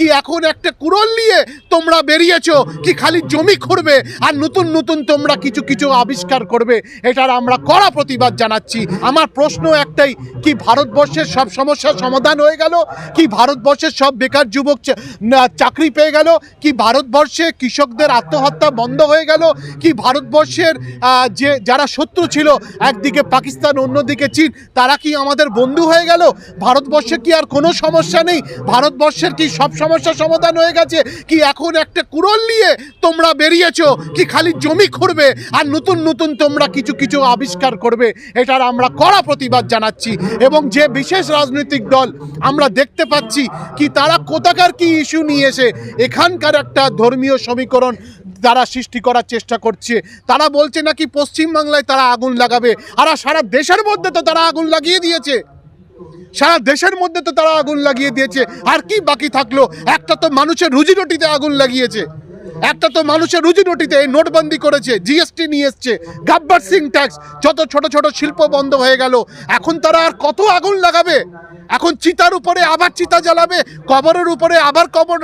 কি এখন একটা কুড়োল নিয়ে তোমরা বেরিয়েছো, কি খালি জমি খুঁড়বে, আর নতুন নতুন তোমরা কিছু কিছু আবিষ্কার করবে, এটার আমরা কড়া প্রতিবাদ জানাচ্ছি। আমার প্রশ্ন একটাই, কি ভারতবর্ষের সব সমস্যার সমাধান হয়ে গেল? কি ভারতবর্ষের সব বেকার যুবক চাকরি পেয়ে গেল? কি ভারতবর্ষে কৃষকদের আত্মহত্যা বন্ধ হয়ে গেল? কি ভারতবর্ষের যে, যারা শত্রু ছিল, একদিকে পাকিস্তান, অন্যদিকে চীন, তারা কি আমাদের বন্ধু হয়ে গেল? ভারতবর্ষে কি আর কোনো সমস্যা নেই? ভারতবর্ষের কি সব সমস্যার সমাধান হয়ে গেছে। কি এখন একটা কুড়োল নিয়ে তোমরা বেরিয়েছো? কি খালি জমি খুঁড়বে? আর নতুন নতুন তোমরা কিছু কিছু আবিষ্কার করবে, এটার আমরা কড়া প্রতিবাদ জানাচ্ছি। এবং যে বিশেষ রাজনৈতিক দল আমরা দেখতে পাচ্ছি, কি তারা কোথাকার কি ইস্যু নিয়ে এসে এখানকার একটা ধর্মীয় সমীকরণ তারা সৃষ্টি করার চেষ্টা করছে। তারা বলছে নাকি পশ্চিমবাংলায় তারা আগুন লাগাবে, আর সারা দেশের মধ্যে তো তারা আগুন লাগিয়ে দিয়েছে। সারা দেশের মধ্যে তো তারা আগুন লাগিয়ে দিয়েছে। আর কি বাকি থাকল? একটা তো মানুষের রুজি রুটিতে আগুন লাগিয়েছে। একটা তো মানুষের রুজি রুটিতে নোটবন্দি করেছে জিএসটি নিয়ে এসছে, গাব্বার সিং ট্যাক্স, যত ছোট ছোট শিল্প বন্ধ হয়ে গেল। এখন তারা আর কত আগুন লাগাবে? এখন চিতার উপরে আবার চিতা জ্বালাবে, কবরের উপরে আবার কবর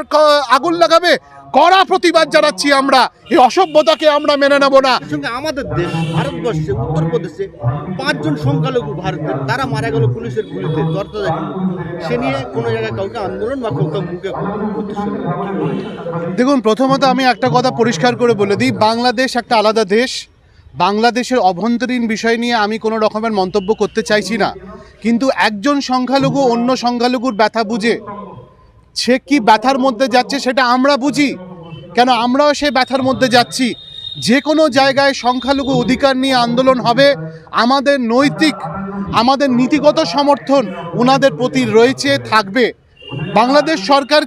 আগুন লাগাবে? কড়া প্রতিবাদ জানাচ্ছি আমরা। এই অসভ্যতাকে আমরা মেনে নেব না। সঙ্গে আমাদের দেশ ভারতবর্ষে উত্তরপ্রদেশে পাঁচজন সংখ্যালঘু ভারতের তারা মারা গেল পুলিশের গুলিতে সে নিয়ে কোনো জায়গায় কাউকে আন্দোলন বা কাউকে মুখে দেখুন প্রথমত আমি একটা কথা পরিষ্কার করে বলে দিই বাংলাদেশ একটা আলাদা দেশ। বাংলাদেশের অভ্যন্তরীণ বিষয় নিয়ে আমি কোনো রকমের মন্তব্য করতে চাইছি না। কিন্তু একজন সংখ্যালঘু অন্য সংখ্যালঘুর ব্যথা বুঝে সে কি ব্যথার মধ্যে যাচ্ছে সেটা আমরা বুঝি। কেন আমরাও সেই ব্যথার মধ্যে যাচ্ছি? যে কোনো জায়গায় সংখ্যালঘু অধিকার নিয়ে আন্দোলন হবে, আমাদের নৈতিক, আমাদের নীতিগত সমর্থন ওনাদের প্রতি রয়েছে, থাকবে। বাংলাদেশ সরকার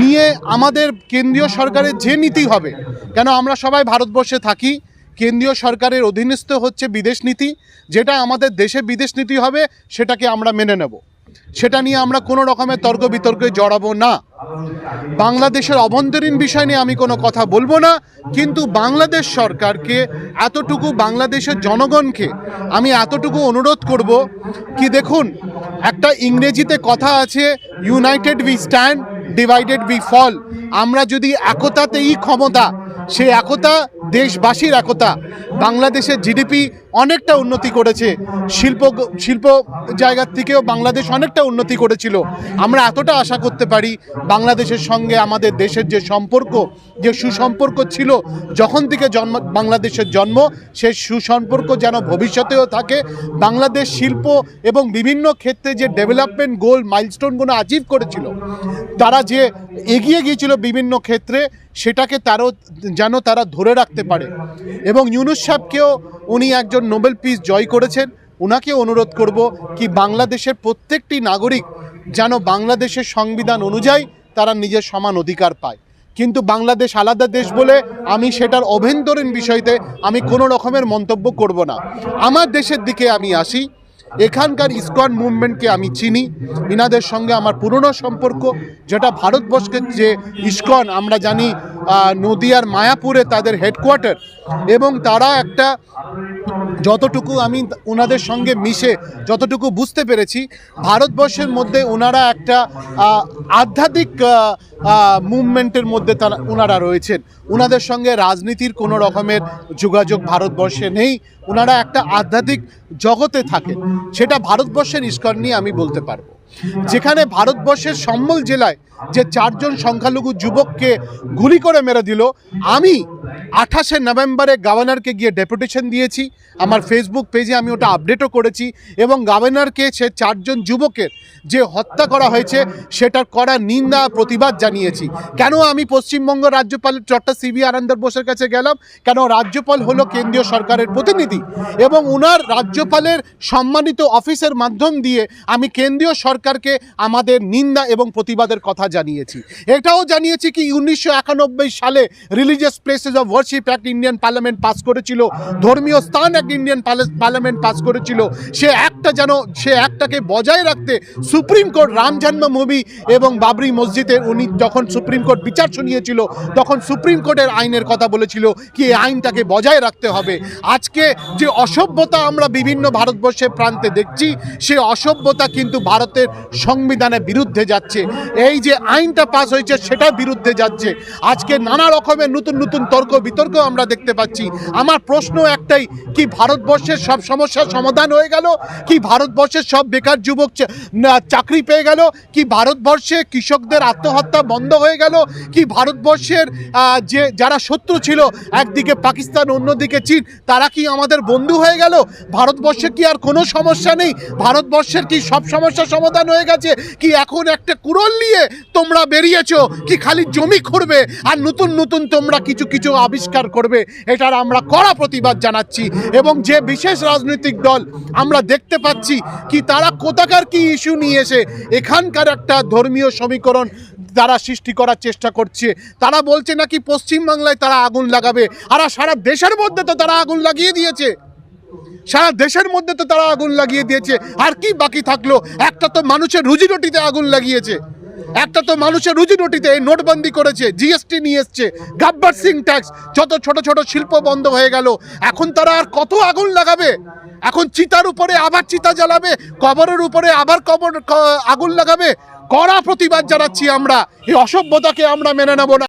নিয়ে আমাদের কেন্দ্রীয় সরকারের যে নীতি হবে, কেন আমরা সবাই ভারতবর্ষে থাকি, কেন্দ্রীয় সরকারের অধীনস্থ হচ্ছে বিদেশ নীতি, যেটা আমাদের দেশে বিদেশ নীতি হবে, সেটাকে আমরা মেনে নেব। সেটা নিয়ে আমরা কোনো রকমের তর্ক বিতর্কে জড়াবো না। বাংলাদেশের অভ্যন্তরীণ বিষয় নিয়ে আমি কোনো কথা বলব না, কিন্তু বাংলাদেশ সরকারকে, এতটুকু বাংলাদেশের জনগণকে আমি এতটুকু অনুরোধ করব কি দেখুন, একটা ইংরেজিতে কথা আছে united we stand divided we fall আমরা যদি একতাতেই ক্ষমতা, সেই একতা দেশবাসীর একতা, বাংলাদেশের জিডিপি অনেকটা উন্নতি করেছে। শিল্প শিল্প জায়গার থেকেও বাংলাদেশ অনেকটা উন্নতি করেছিল। আমরা এতটা আশা করতে পারি, বাংলাদেশের সঙ্গে আমাদের দেশের যে সম্পর্ক, যে সুসম্পর্ক ছিল, যখন থেকে জন্ম, বাংলাদেশের জন্ম, সেই সুসম্পর্ক যেন ভবিষ্যতেও থাকে। বাংলাদেশ শিল্প এবং বিভিন্ন ক্ষেত্রে যে ডেভেলপমেন্ট গোল মাইলস্টোনগুলো অ্যাচিভ করেছিল, তারা যে এগিয়ে গিয়েছিল বিভিন্ন ক্ষেত্রে, সেটাকে তারও, যেন তারা ধরে রাখতে পারে। এবং ইউনুস সাহেবকেও উনি একজন নোবেল পিস জয় করেছেন ওনাকে অনুরোধ করব কি বাংলাদেশের প্রত্যেকটি নাগরিক যেন বাংলাদেশের সংবিধান অনুযায়ী তারা নিজের সমান অধিকার পায়। কিন্তু বাংলাদেশ আলাদা দেশ বলে আমি সেটার অভ্যন্তরীণ বিষয়তে আমি কোনো রকমের মন্তব্য করব না। আমার দেশের দিকে আমি আসি, এখানকার ইসকন মুভমেন্টকে আমি চিনি, ইনাদের সঙ্গে আমার পুরনো সম্পর্ক, যেটা ভারতবর্ষের যে ইসকন, আমরা জানি নদিয়ার মায়াপুরে তাদের হেডকোয়ার্টার এবং তারা একটা যতটুকু আমি ওনাদের সঙ্গে মিশে যতটুকু বুঝতে পেরেছি, ভারতবর্ষের মধ্যে ওনারা একটা আধ্যাত্মিক মুভমেন্টের মধ্যে তারা ওনারা রয়েছেন। ওনাদের সঙ্গে রাজনীতির কোনো রকমের যোগাযোগ ভারতবর্ষে নেই। ওনারা একটা আধ্যাত্মিক জগতে থাকেন। সেটা ভারতবর্ষের ইস্কন নিয়ে আমি বলতে পারব। যেখানে ভারতবর্ষের সম্বল জেলায় যে চারজন সংখ্যালঘু যুবককে গুলি করে মেরে দিল, আমি আঠাশে নভেম্বরে গভর্নরকে গিয়ে ডেপুটেশন দিয়েছি। আমার ফেসবুক পেজে আমি ওটা আপডেটও করেছি এবং গভর্নরকে সে চারজন যুবকের যে হত্যা করা হয়েছে, সেটার করা নিন্দা, প্রতিবাদ জানিয়েছি। কেন আমি পশ্চিমবঙ্গ রাজ্যপালের চট্টা সিবি আনন্দর বোসের কাছে গেলাম? কেন রাজ্যপাল হলো কেন্দ্রীয় সরকারের প্রতিনিধি? এবং ওনার রাজ্যপালের সম্মানিত অফিসের মাধ্যম দিয়ে আমি কেন্দ্রীয় সরকারকে আমাদের নিন্দা এবং প্রতিবাদের কথা জানিয়েছি। এটাও জানিয়েছি কি, উনিশশো একানব্বই সালে religious places of worship act Indian parliament pass করেছিল, ধর্মীয় স্থান অ্যাক্ট ইন্ডিয়ান পার্লামেন্ট পাস করেছিল, সে একটা যেন, সে একটাকে বজায় রাখতে সুপ্রিম কোর্ট রাম জন্মভূমি এবং বাবরি মসজিদের উনি যখন সুপ্রিম কোর্ট বিচার শুনিয়েছিল, তখন সুপ্রিম কোর্টের আইনের কথা বলেছিল কি, এই আইনটাকে বজায় রাখতে হবে। আজকে যে অসভ্যতা আমরা বিভিন্ন ভারতবর্ষের প্রান্তে দেখছি, সে অসভ্যতা কিন্তু ভারতের সংবিধানের বিরুদ্ধে যাচ্ছে। এই যে আইনটা পাস হয়েছে, সেটার বিরুদ্ধে যাচ্ছে। আজকে নানা রকমের নতুন নতুন তর্ক বিতর্ক আমরা দেখতে পাচ্ছি। আমার প্রশ্ন একটাই, কি ভারতবর্ষের সব সমস্যার সমাধান হয়ে গেল? কি ভারতবর্ষের সব বেকার যুবক চাকরি পেয়ে গেল? কি ভারতবর্ষে কৃষকদের আত্মহত্যা বন্ধ হয়ে গেল? কি ভারতবর্ষের যে, যারা শত্রু ছিল, একদিকে পাকিস্তান, অন্যদিকে চীন, তারা কি আমাদের বন্ধু হয়ে গেল? ভারতবর্ষে কি আর কোনো সমস্যা নেই? ভারতবর্ষের কি সব সমস্যার সমাধান হয়ে গেছে। কি এখন একটা কুড়োল নিয়ে তোমরা বেরিয়েছো? কি খালি জমি খুঁড়বে? আর নতুন নতুন তোমরা কিছু কিছু আবিষ্কার করবে? এটার আমরা কড়া প্রতিবাদ জানাচ্ছি। এবং যে বিশেষ রাজনৈতিক দল আমরা দেখতে পাচ্ছি, কি তারা কোথাকার কি ইস্যু নিয়ে এসে এখানকার একটা ধর্মীয় সমীকরণ তারা সৃষ্টি করার চেষ্টা করছে। তারা বলছে নাকি পশ্চিমবাংলায় তারা আগুন লাগাবে, আর সারা দেশের মধ্যে তো তারা আগুন লাগিয়ে দিয়েছে। সারা দেশের মধ্যে তো তারা আগুন লাগিয়ে দিয়েছে। আর কি বাকি থাকল? একটা তো মানুষের রুজি রুটিতে আগুন লাগিয়েছে। একটা তো মানুষের রুজি রুটিতে এই নোটবন্দি করেছে জিএসটি নিয়ে এসছে, গাব্বার সিং ট্যাক্স, যত ছোট ছোট শিল্প বন্ধ হয়ে গেল। এখন তারা আর কত আগুন লাগাবে? এখন চিতার উপরে আবার চিতা জ্বালাবে? কবরের উপরে আবার কবর আগুন লাগাবে? কড়া প্রতিবাদ জানাচ্ছি আমরা। এই অসভ্যতাকে আমরা মেনে নেব না।